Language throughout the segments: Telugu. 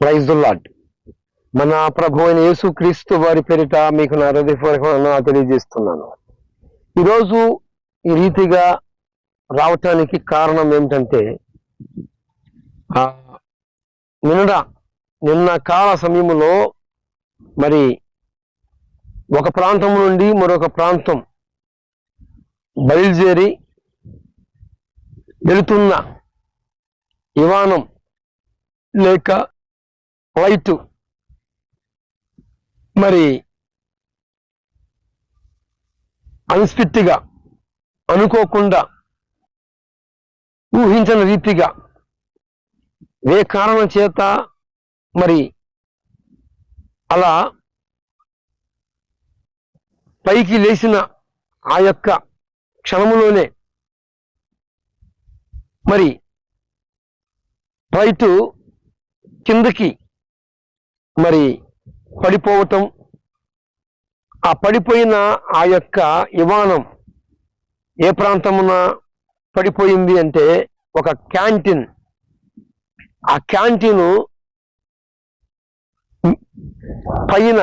ప్రైజ్ లాడ్ మన ప్రభు అయిన యేసు క్రీస్తు వారి పేరిట మీకు నా హృదయపూర్వకంగా తెలియజేస్తున్నాను. ఈరోజు ఈ రీతిగా రావటానికి కారణం ఏమిటంటే నిన్న నిన్న కాల సమయంలో మరి ఒక ప్రాంతం నుండి మరొక ప్రాంతం బయలుదేరి వెళుతున్న విమానం లేక ఫ్లైట్ మరి అన్స్పిట్గా అనుకోకుండా ఊహించని రీతిగా ఏ కారణం చేత మరి అలా పైకి లేచిన ఆ యొక్క క్షణములోనే మరి ఫ్లైట్ కిందకి మరి పడిపోవటం ఆ పడిపోయిన ఆ యొక్క విమానం ఏ ప్రాంతమున పడిపోయింది అంటే ఒక క్యాంటీన్. ఆ క్యాంటీన్ పైన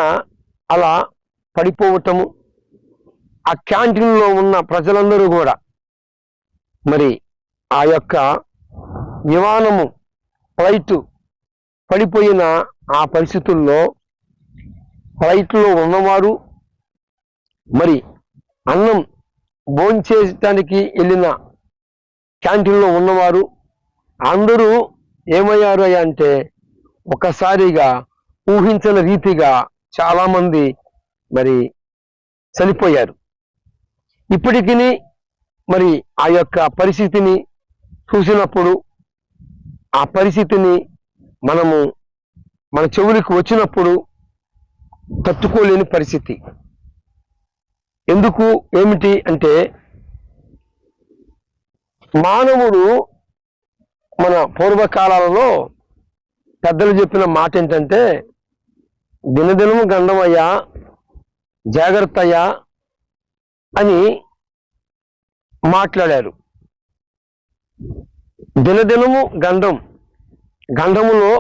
అలా పడిపోవటము ఆ క్యాంటీన్లో ఉన్న ప్రజలందరూ కూడా మరి ఆ యొక్క విమానము ఫ్లైట్ పడిపోయిన ఆ పరిస్థితుల్లో ఫ్లైట్లో ఉన్నవారు మరి అన్నం భోంచేయటానికి వెళ్ళిన క్యాంటీన్లో ఉన్నవారు అందరూ ఏమయ్యారు అంటే ఒకసారిగా ఊహించని రీతిగా చాలామంది మరి చనిపోయారు. ఇప్పటికీ మరి ఆ యొక్క పరిస్థితిని చూసినప్పుడు ఆ పరిస్థితిని మనము మన చెవులకు వచ్చినప్పుడు తట్టుకోలేని పరిస్థితి. ఎందుకు? ఏమిటి అంటే మానవుడు మన పూర్వకాలాలలో పెద్దలు చెప్పిన మాట ఏంటంటే దినదినము గంధమయ్యా జాగ్రత్త అయ్యా అని మాట్లాడారు. దినదినము గంధం గంధములో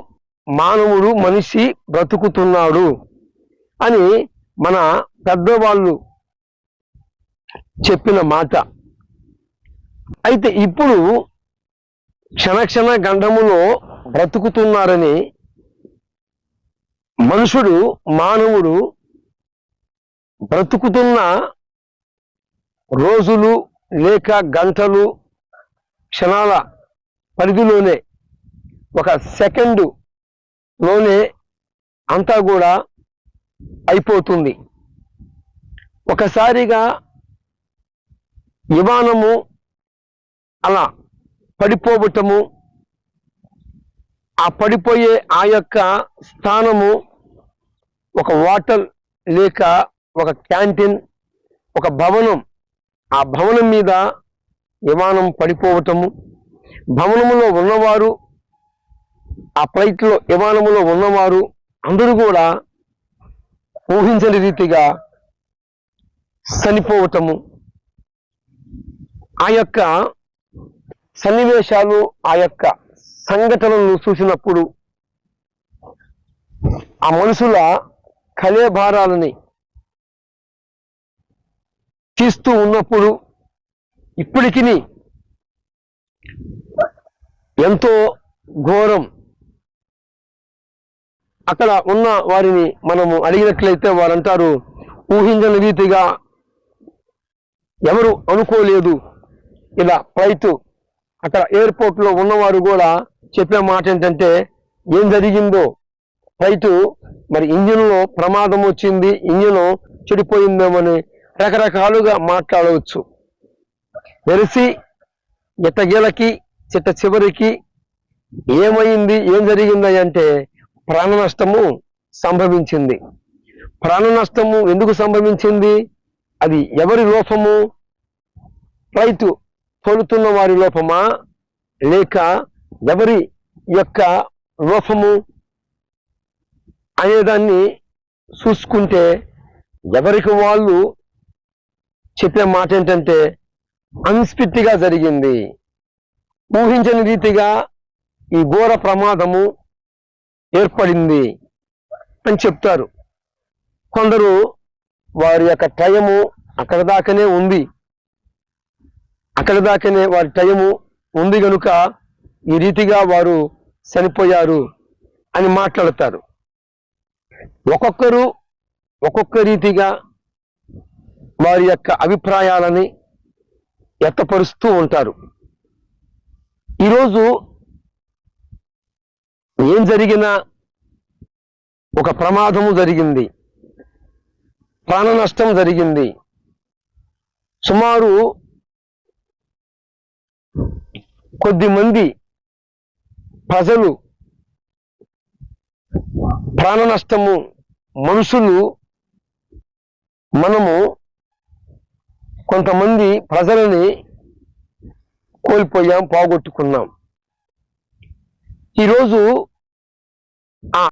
మానవుడు మనిషి బ్రతుకుతున్నాడు అని మన పెద్దవాళ్ళు చెప్పిన మాట. అయితే ఇప్పుడు క్షణక్షణ గంధములో బ్రతుకుతున్నారని మనుషుడు మానవుడు బ్రతుకుతున్న రోజులు లేక గంటలు క్షణాల పరిధిలోనే ఒక సెకండ్లోనే అంతా కూడా అయిపోతుంది. ఒకసారిగా విమానము అలా పడిపోవటము ఆ పడిపోయే ఆ యొక్క స్థానము ఒక వాటర్ లేక ఒక క్యాంటీన్ ఒక భవనం ఆ భవనం మీద విమానం పడిపోవటము. భవనములో ఉన్నవారు ఆ ఫ్లైట్లో విమానములో ఉన్నవారు అందరూ కూడా ఊహించని రీతిగా చనిపోవటము. ఆ యొక్క సన్నివేశాలు ఆ యొక్క సంఘటనలను చూసినప్పుడు ఆ మనుషుల కలేభారాలని తీస్తూ ఉన్నప్పుడు ఇప్పటికి ఎంతో ఘోరం అక్కడ ఉన్న వారిని మనము అడిగినట్లయితే వారు అంటారు ఊహించని రీతిగా ఎవరు అనుకోలేదు. ఇలా ఫ్లైట్ అక్కడ ఎయిర్పోర్ట్లో ఉన్నవారు కూడా చెప్పే మాట ఏంటంటే ఏం జరిగిందో? ఫ్లైట్ మరి ఇంజిన్లో ప్రమాదం వచ్చింది ఇంజిన్ చెడిపోయిందేమని రకరకాలుగా మాట్లాడవచ్చు. మెరిసి ఎట్టగేలకి చిట్ట చివరికి ఏమైంది ఏం జరిగింది అంటే ప్రాణ నష్టము సంభవించింది. ప్రాణ నష్టము ఎందుకు సంభవించింది? అది ఎవరి లోపము? రైతు తోలుతున్న వారి లోపమా? లేక ఎవరి యొక్క లోపము? అనేదాన్ని చూసుకుంటే ఎవరికి వాళ్ళు చెప్పే మాట ఏంటంటే అన్స్పిట్టిగా జరిగింది. ఊహించని రీతిగా ఈ ఘోర ప్రమాదము ఏర్పడింది అని చెప్తారు. కొందరు వారి యొక్క టైము అక్కడ దాకానే ఉంది. అక్కడ దాకానే వారి టైము ఉంది గనుక ఈ రీతిగా వారు చనిపోయారు అని మాట్లాడతారు. ఒక్కొక్కరు ఒక్కొక్క రీతిగా వారి యొక్క అభిప్రాయాలని వ్యక్తపరుస్తూ ఉంటారు. ఈరోజు ఏం జరిగినా ఒక ప్రమాదము జరిగింది. ప్రాణ నష్టం జరిగింది. సుమారు కొద్ది మంది ప్రజలు ప్రాణ నష్టము మనుషులు మనము కొంతమంది ప్రజలని కోల్పోయాం పోగొట్టుకున్నాం. ఈరోజు ఆ